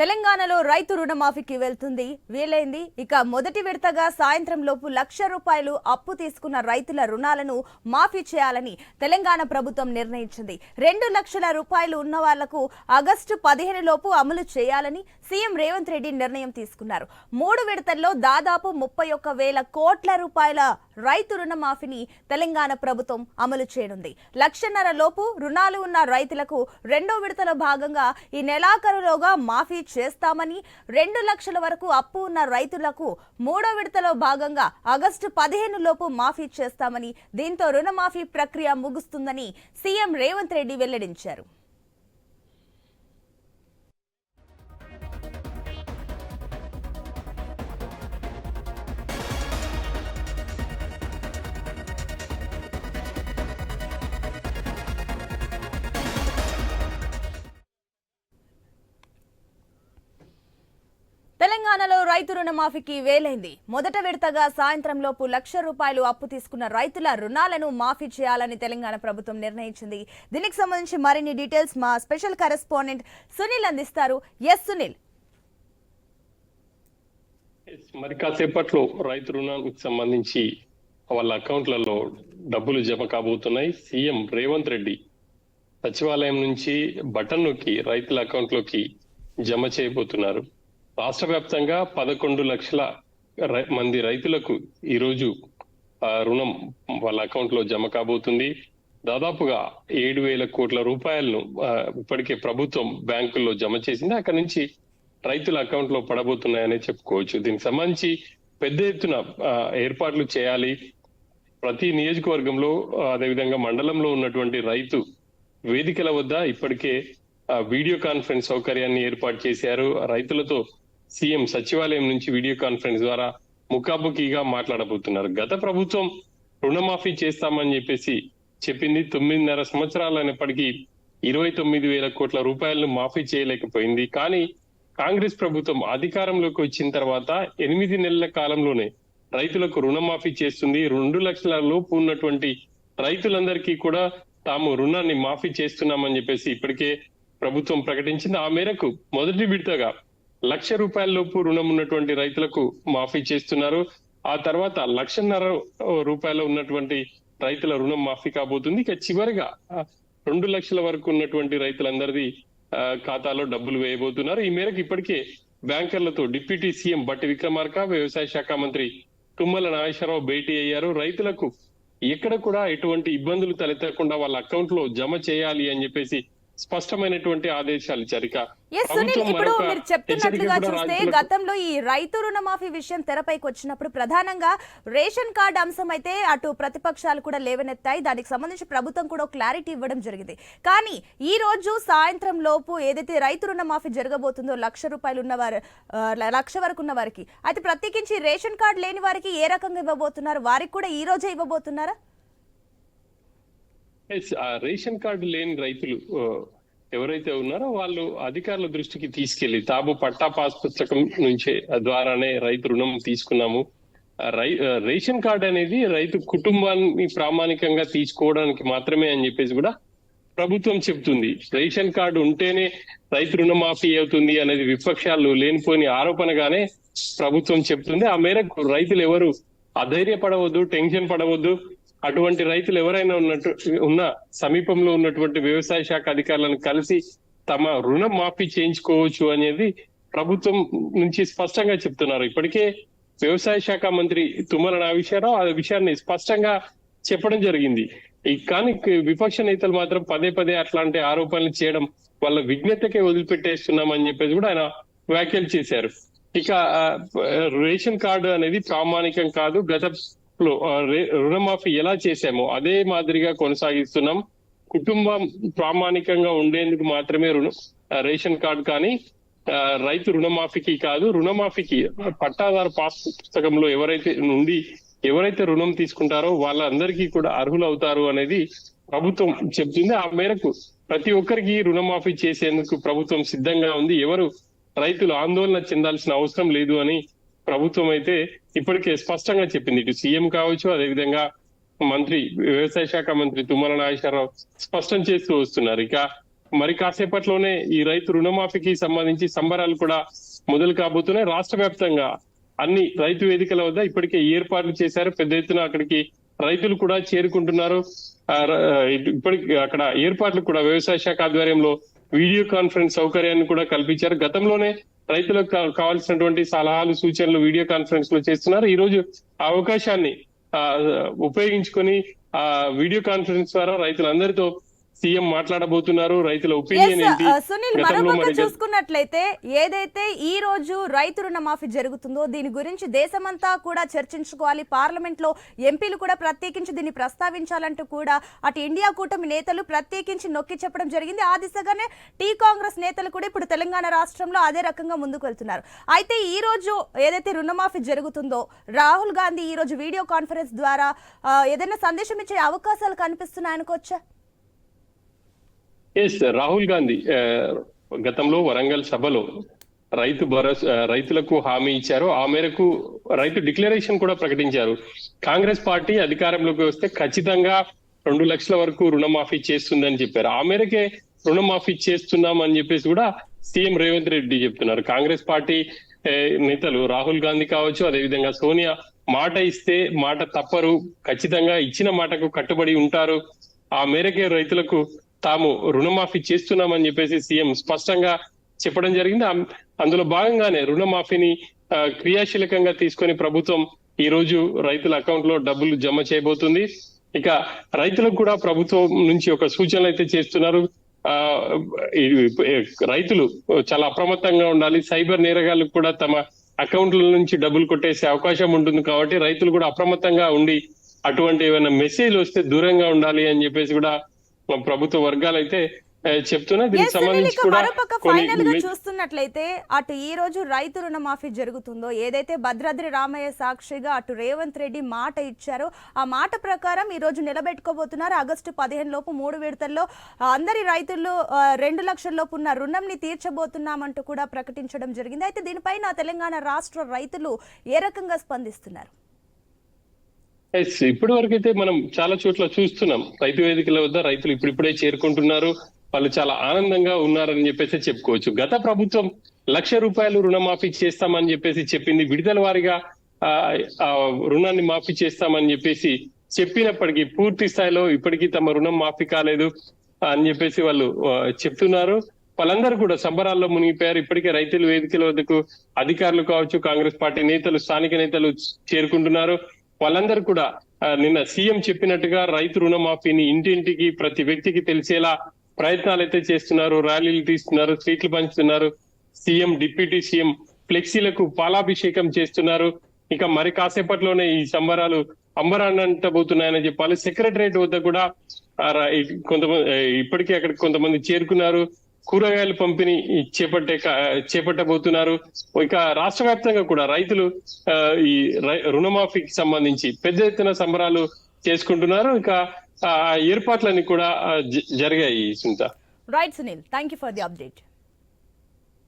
తెలంగాణలో రైతు రుణమాఫీకి వెళ్తుంది. వీలైంది. ఇక మొదటి విడతగా సాయంత్రం లోపు లక్ష రూపాయలు అప్పు తీసుకున్న రైతుల రుణాలను మాఫీ చేయాలని తెలంగాణ ప్రభుత్వం నిర్ణయించింది. రెండు లక్షల రూపాయలు ఉన్న వాళ్ళకు ఆగస్టు పదిహేను లోపు అమలు చేయాలని సీఎం రేవంత్ రెడ్డి నిర్ణయం తీసుకున్నారు. మూడు విడతల్లో దాదాపు ముప్పై ఒక్క వేల కోట్ల రూపాయల రైతు రుణమాఫీని తెలంగాణ ప్రభుత్వం అమలు చేయనుంది. లక్షన్నర లోపు రుణాలు ఉన్న రైతులకు రెండో విడతలో భాగంగా ఈ నెలాఖరులోగా మాఫీ చేస్తామని రెండు లక్షల వరకు అప్పు ఉన్న రైతులకు మూడో విడతలో భాగంగా ఆగస్టు పదిహేను లోపు మాఫీ చేస్తామని దీంతో రుణమాఫీ ప్రక్రియ ముగుస్తుందని సీఎం రేవంత్ రెడ్డి వెల్లడించారు. తెలంగాణలో రైతు రుణమాఫీకి వేలైంది. మొదట విడతగా సాయంత్రం లోపు లక్ష రూపాయలు అప్పు తీసుకున్న రైతుల రుణాలను మాఫీ చేయాలని తెలంగాణ ప్రభుత్వం నిర్ణయించింది. దీనికి సంబంధించి మరిన్ని డీటెయిల్స్ మా స్పెషల్ కరెస్పాండెంట్ సునీల్ అందిస్తారు. ఎస్ సునీల్. మరి కాసేపట్లో రైతు రుణానికి సంబంధించి వాళ్ళ అకౌంట్లలో డబ్బులు జమ కాబోతున్నాయి. సీఎం రేవంత్ రెడ్డి సచివాలయం నుంచి బటన్ నొక్కి రైతుల అకౌంట్లోకి జమ చేయబోతున్నారు. రాష్ట్ర వ్యాప్తంగా పదకొండు లక్షల రై- మంది రైతులకు ఈరోజు రుణం వాళ్ళ అకౌంట్లో జమ కాబోతుంది. దాదాపుగా ఏడు వేల కోట్ల రూపాయలను ఇప్పటికే ప్రభుత్వం బ్యాంకుల్లో జమ చేసింది. అక్కడి నుంచి రైతుల అకౌంట్లో పడబోతున్నాయని చెప్పుకోవచ్చు. దీనికి సంబంధించి పెద్ద ఎత్తున ఏర్పాట్లు చేయాలి. ప్రతి నియోజకవర్గంలో అదేవిధంగా మండలంలో ఉన్నటువంటి రైతు వేదికల వద్ద ఇప్పటికే వీడియో కాన్ఫరెన్స్ సౌకర్యాన్ని ఏర్పాటు చేశారు. రైతులతో సీఎం సచివాలయం నుంచి వీడియో కాన్ఫరెన్స్ ద్వారా ముఖాముఖిగా మాట్లాడబోతున్నారు. గత ప్రభుత్వం రుణమాఫీ చేస్తామని చెప్పేసి చెప్పింది. తొమ్మిదిన్నర సంవత్సరాలైనప్పటికీ ఇరవై తొమ్మిది వేల కోట్ల రూపాయలను మాఫీ చేయలేకపోయింది. కానీ కాంగ్రెస్ ప్రభుత్వం అధికారంలోకి వచ్చిన తర్వాత ఎనిమిది నెలల కాలంలోనే రైతులకు రుణమాఫీ చేస్తుంది. రెండు లక్షల లోపు ఉన్నటువంటి రైతులందరికీ కూడా తాము రుణాన్ని మాఫీ చేస్తున్నామని చెప్పేసి ఇప్పటికే ప్రభుత్వం ప్రకటించింది. ఆ మేరకు మొదటి విడతగా లక్ష రూపాయల లోపు రుణం ఉన్నటువంటి రైతులకు మాఫీ చేస్తున్నారు. ఆ తర్వాత లక్షన్నర రూపాయలు ఉన్నటువంటి రైతుల రుణం మాఫీ కాబోతుంది. ఇక చివరిగా రెండు లక్షల వరకు ఉన్నటువంటి రైతులందరిది ఖాతాలో డబ్బులు వేయబోతున్నారు. ఈ మేరకు ఇప్పటికే బ్యాంకర్లతో డిప్యూటీ సీఎం బట్టి విక్రమార్క వ్యవసాయ శాఖ మంత్రి తుమ్మల నాగేశ్వరరావు భేటీ అయ్యారు. రైతులకు ఎక్కడ కూడా ఎటువంటి ఇబ్బందులు తలెత్తకుండా వాళ్ళ అకౌంట్లో జమ చేయాలి అని చెప్పేసి స్పష్టమైనటువంటి ఆదేశాలు ప్రభుత్వం ఇప్పుడు మీరు చెప్తున్నట్లుగా చూస్తే గతంలో ఈ రైతు రుణమాఫీ విషయం తెరపైకి వచ్చినప్పుడు ప్రధానంగా రేషన్ కార్డు అంశం అయితే అటు ప్రతిపక్షాలు కూడా లేవనెత్తాయి. దానికి సంబంధించి ప్రభుత్వం కూడా క్లారిటీ ఇవ్వడం జరిగింది. కానీ ఈ రోజు సాయంత్రం లోపు ఏదైతే రైతు రుణమాఫీ జరగబోతుందో లక్ష రూపాయలు ఉన్న వారు లక్ష వరకు ఉన్న వారికి అయితే ప్రత్యేకించి రేషన్ కార్డు లేని వారికి ఏ రకంగా ఇవ్వబోతున్నారు? వారికి కూడా ఈ రోజే ఇవ్వబోతున్నారా? రేషన్ కార్డు లేని రైతులు ఎవరైతే ఉన్నారో వాళ్ళు అధికారుల దృష్టికి తీసుకెళ్ళి తాము పట్టా పాస్ పుస్తకం నుంచే ద్వారానే రైతు రుణం తీసుకున్నాము. రై రేషన్ కార్డు అనేది రైతు కుటుంబాన్ని ప్రామాణికంగా తీసుకోవడానికి మాత్రమే అని చెప్పేసి కూడా ప్రభుత్వం చెప్తుంది రేషన్ కార్డు ఉంటేనే రైతు రుణమాఫీ అవుతుంది అనేది విపక్షాలు లేనిపోని ఆరోపణగానే ప్రభుత్వం చెప్తుంది ఆ మేరకు రైతులు ఎవరు అధైర్యపడవద్దు టెన్షన్ పడవద్దు. అటువంటి రైతులు ఎవరైనా ఉన్నట్టు ఉన్న సమీపంలో ఉన్నటువంటి వ్యవసాయ శాఖ అధికారులను కలిసి తమ రుణ మాఫీ చేయించుకోవచ్చు అనేది ప్రభుత్వం నుంచి స్పష్టంగా చెప్తున్నారు. ఇప్పటికే వ్యవసాయ శాఖ మంత్రి తుమ్మల నాగేశ్వరరావు ఆ విషయాన్ని స్పష్టంగా చెప్పడం జరిగింది. కానీ విపక్ష నేతలు మాత్రం పదే పదే అట్లాంటి ఆరోపణలు చేయడం వాళ్ళ విజ్ఞతకే వదిలిపెట్టేస్తున్నామని చెప్పేసి కూడా ఆయన వ్యాఖ్యలు చేశారు. ఇక రేషన్ కార్డు అనేది ప్రామాణికం కాదు గత లో రుణమాఫీ ఎలా చేశామో అదే మాదిరిగా కొనసాగిస్తున్నాం. కుటుంబం ప్రామాణికంగా ఉండేందుకు మాత్రమే రుణం రేషన్ కార్డు కానీ రైతు రుణమాఫీకి కాదు రుణమాఫీకి పట్టాదారు పాస్ పుస్తకంలో ఎవరైతే నుండి ఎవరైతే రుణం తీసుకుంటారో వాళ్ళందరికీ కూడా అర్హులు అవుతారు అనేది ప్రభుత్వం చెప్తుంది ఆ మేరకు ప్రతి ఒక్కరికి రుణమాఫీ చేసేందుకు ప్రభుత్వం సిద్ధంగా ఉంది. ఎవరు రైతులు ఆందోళన చెందాల్సిన అవసరం లేదు అని ప్రభుత్వం అయితే ఇప్పటికే స్పష్టంగా చెప్పింది. ఇటు సీఎం కావచ్చు అదేవిధంగా మంత్రి వ్యవసాయ శాఖ మంత్రి తుమ్మల నాగేశ్వరరావు స్పష్టం చేస్తూ వస్తున్నారు. ఇక మరి కాసేపట్లోనే ఈ రైతు రుణమాఫీకి సంబంధించి సంబరాలు కూడా మొదలు కాబోతున్నాయి. రాష్ట్ర వ్యాప్తంగా అన్ని రైతు వేదికల వద్ద ఇప్పటికే ఏర్పాట్లు చేశారు. పెద్ద ఎత్తున అక్కడికి రైతులు కూడా చేరుకుంటున్నారు. ఇప్పటికి అక్కడ ఏర్పాట్లు కూడా వ్యవసాయ శాఖ ఆధ్వర్యంలో వీడియో కాన్ఫరెన్స్ సౌకర్యాన్ని కూడా కల్పించారు. గతంలోనే రైతులకు కావాల్సినటువంటి సలహాలు సూచనలు వీడియో కాన్ఫరెన్స్లో చేస్తున్నారు. ఈ రోజు ఆ అవకాశాన్ని ఆ, ఉపయోగించుకొని ఆ వీడియో కాన్ఫరెన్స్ ద్వారా రైతులందరితో సీఎం మాట్లాడబోతున్నారు రైతుల ఒపీనియన్ Yes, ఏంటి uh, సునీల్ మరోపక్క చూసుకున్నట్లయితే ఏదైతే ఈ రోజు రైతు రుణమాఫీ జరుగుతుందో దీని గురించి దేశమంతా కూడా చర్చించుకోవాలి. పార్లమెంట్లో ఎంపీలు కూడా ప్రత్యేకించి దీన్ని ప్రస్తావించాలంటూ కూడా అటు ఇండియా కూటమి నేతలు ప్రత్యేకించి నొక్కి చెప్పడం జరిగింది. ఆ దిశగానే టీ కాంగ్రెస్ నేతలు కూడా ఇప్పుడు తెలంగాణ రాష్ట్రంలో అదే రకంగా ముందుకు వెళ్తున్నారు. అయితే ఈ రోజు ఏదైతే రుణమాఫీ జరుగుతుందో రాహుల్ గాంధీ ఈ రోజు వీడియో కాన్ఫరెన్స్ ద్వారా ఏదైనా సందేశం ఇచ్చే అవకాశాలు కనిపిస్తున్నాయనుకోవచ్చా? ఎస్ రాహుల్ గాంధీ గతంలో వరంగల్ సభలో రైతు భరోసా uh, రైతులకు హామీ ఇచ్చారు. ఆ మేరకు రైతు డిక్లరేషన్ కూడా ప్రకటించారు. కాంగ్రెస్ పార్టీ అధికారంలోకి వస్తే ఖచ్చితంగా రెండు లక్షల వరకు రుణమాఫీ చేస్తుందని చెప్పారు. ఆ మేరకే రుణమాఫీ చేస్తున్నాం అని చెప్పేసి కూడా సీఎం రేవంత్ రెడ్డి చెప్తున్నారు. కాంగ్రెస్ పార్టీ uh, నేతలు రాహుల్ గాంధీ కావచ్చు అదేవిధంగా సోనియా మాట ఇస్తే మాట తప్పరు ఖచ్చితంగా ఇచ్చిన మాటకు కట్టుబడి ఉంటారు. ఆ మేరకే రైతులకు తాము రుణమాఫీ చేస్తున్నామని చెప్పేసి సీఎం స్పష్టంగా చెప్పడం జరిగింది. అందులో భాగంగానే రుణమాఫీని క్రియాశీలకంగా తీసుకొని ప్రభుత్వం ఈ రోజు రైతుల అకౌంట్లో డబ్బులు జమ చేయబోతుంది. ఇక రైతులకు కూడా ప్రభుత్వం నుంచి ఒక సూచనలు అయితే చేస్తున్నారు. ఆ రైతులు చాలా అప్రమత్తంగా ఉండాలి. సైబర్ నేరగాళ్ళు కూడా తమ అకౌంట్ల నుంచి డబ్బులు కొట్టేసే అవకాశం ఉంటుంది కాబట్టి రైతులు కూడా అప్రమత్తంగా ఉండి అటువంటి ఏమైనా మెసేజ్ వస్తే దూరంగా ఉండాలి అని చెప్పేసి కూడా ప్రభుత్వ వర్గాలు అయితే ఆ, చెప్తున్నాయి దీనికి Yes, సునీల్, సంబంధించి ఇక కూడా మరోపక్క కొన్ని ఫైనల్గా చూస్తున్నట్లయితే అటు ఈ రోజు రైతు రుణమాఫీ జరుగుతుందో ఏదైతే భద్రాద్రి రామయ్య సాక్షిగా అటు రేవంత్ రెడ్డి మాట ఇచ్చారో ఆ మాట ప్రకారం ఈ రోజు నిలబెట్టుకోబోతున్నారు. ఆగస్టు పదిహేను లోపు మూడు విడతల్లో అందరి రైతులు రెండు లక్షల లోపు ఉన్న రుణంని తీర్చబోతున్నామంటూ కూడా ప్రకటించడం జరిగింది. అయితే దీనిపైన తెలంగాణ రాష్ట్ర రైతులు ఏ రకంగా స్పందిస్తున్నారు? ఎస్ ఇప్పటి వరకు అయితే మనం చాలా చోట్ల చూస్తున్నాం. రైతు వేదికల వద్ద రైతులు ఇప్పుడిప్పుడే చేరుకుంటున్నారు. వాళ్ళు చాలా ఆనందంగా ఉన్నారని చెప్పేసి చెప్పుకోవచ్చు. గత ప్రభుత్వం లక్ష రూపాయలు రుణమాఫీ చేస్తామని చెప్పేసి చెప్పింది. విడుదల వారిగా ఆ, రుణాన్ని మాఫీ చేస్తామని చెప్పేసి చెప్పినప్పటికీ పూర్తి స్థాయిలో ఇప్పటికీ తమ రుణం మాఫీ కాలేదు అని చెప్పేసి వాళ్ళు చెప్తున్నారు. వాళ్ళందరూ కూడా సంబరాల్లో మునిగిపోయారు. ఇప్పటికే రైతుల వేదికల వద్దకు అధికారులు కావచ్చు కాంగ్రెస్ పార్టీ నేతలు స్థానిక నేతలు చేరుకుంటున్నారు. వాళ్ళందరూ కూడా నిన్న సీఎం చెప్పినట్టుగా రైతు రుణమాఫీని ఇంటింటికి ప్రతి వ్యక్తికి తెలిసేలా ప్రయత్నాలు అయితే చేస్తున్నారు ర్యాలీలు తీస్తున్నారు స్వీట్లు పంచుతున్నారు. సీఎం డిప్యూటీ సీఎం ఫ్లెక్సీలకు పాలాభిషేకం చేస్తున్నారు. ఇక మరి కాసేపట్లోనే ఈ సంబరాలు అంబరాన్నంటబోతున్నాయని చెప్పాలి. సెక్రటరేట్ వద్ద కూడా కొంతమంది ఇప్పటికే అక్కడ కొంతమంది చేరుకున్నారు. కూరగాయలు పంపిణీ చేపట్టే చేపట్టబోతున్నారు. ఇక రాష్ట్ర వ్యాప్తంగా కూడా రైతులు ఈ రై- రుణమాఫీకి సంబంధించి పెద్ద ఎత్తున సంబరాలు చేసుకుంటున్నారు. ఇక ఏర్పాట్లన్నీ కూడా జరిగాయి Sunitha. Right Sunil thank you for the update